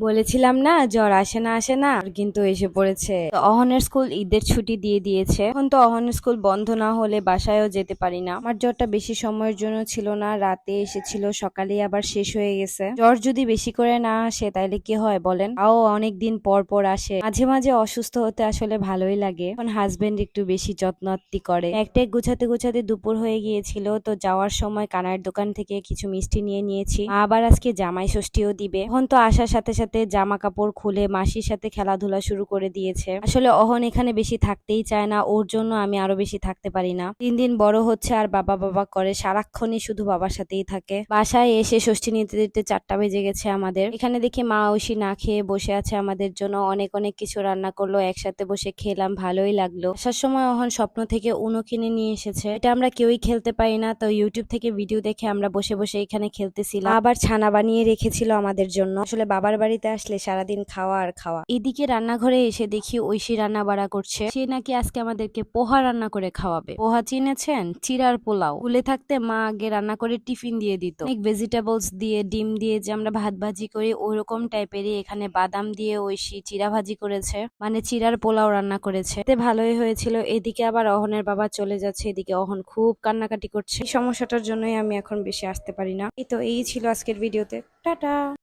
বলেছিলাম না, জ্বর আসে না আসে না কিন্তু এসে পড়েছে। অহনের স্কুল ঈদের ছুটি দিয়ে দিয়েছে। এখন তো অহনের স্কুল বন্ধ না হলে বাসায়ও যেতে পারি না। আমার জ্বরটা বেশি সময়ের জন্য ছিল না, রাতে এসেছিল সকালে আবার শেষ হয়ে গেছে। জ্বর যদি বেশি করে না আসে, তাইলে কি হয় বলেন? তাও অনেক দিন পর পর আসে। মাঝে মাঝে অসুস্থ হতে আসলে ভালোই লাগে। এখন হাজবেন্ড একটু বেশি যত্নআত্তি করে। একটা গুছাতে গুছাতে দুপুর হয়ে গিয়েছিল, তো যাওয়ার সময় কানার দোকান থেকে কিছু মিষ্টি নিয়ে নিয়েছি। আবার আজকে জামাই ষষ্ঠীও দিবে। এখন তো আসার সাথে সাথে জামা কাপড় খুলে মাসির সাথে খেলাধুলা শুরু করে দিয়েছে। আসলে অহন এখানে বেশি থাকতেই চায় না, ওর জন্য আমি আরও বেশি থাকতে পারি না। দিন দিন বড় হচ্ছে আর বাবা বাবা করে, সারাক্ষণই শুধু বাবার সাথেই থাকে। বাসায় এসে ষষ্ঠী নিতে দিতে চারটা বেজে গেছে আমাদের। এখানে দেখি মা ঐশী না খেয়ে বসে আছে আমাদের জন্য, অনেক অনেক কিছু রান্না করল, একসাথে বসে খেলাম, ভালোই লাগল। আসার সময় অহন স্বপ্ন থেকে উনো কিনে নিয়ে এসেছে। এটা আমরা কেউই খেলতে পারি না, তো ইউটিউব থেকে ভিডিও দেখে আমরা বসে বসে এখানে খেলতেছিলাম। আবার ছানা বানিয়ে রেখেছিল আমাদের জন্য। আসলে বাবার বাড়িতে আসলে সারাদিন খাওয়া আর খাওয়া। এদিকে রান্নাঘরে এসে দেখি ঐশী রান্না বাড়া করছে। সে নাকি আজকে আমাদেরকে পোহা রান্না করে খাওয়াবে। পোহা চিনেছেন? চিরার পোলাও। স্কুলে থাকতে মা আগে রান্না করে টিফিন দিয়ে দিত। অনেক ভেজিটেবলস দিয়ে, ডিম দিয়ে যে আমরা ভাত ভাজি করি, ওইরকম টাইপেরই এখানে বাদাম দিয়ে ঐশী চিরা ভাজি করেছে। মানে চিরার পোলাও রান্না করেছে। এতে ভালোই হয়েছিল। এদিকে আবার অহনের বাবা চলে যাচ্ছে। এদিকে অহন খুব কান্নাকাটি করছে। এই সমস্যাটার জন্যই আমি এখন বেশি আসতে পারি না। এই তো, এই ছিল আজকের ভিডিওতে। টাটা!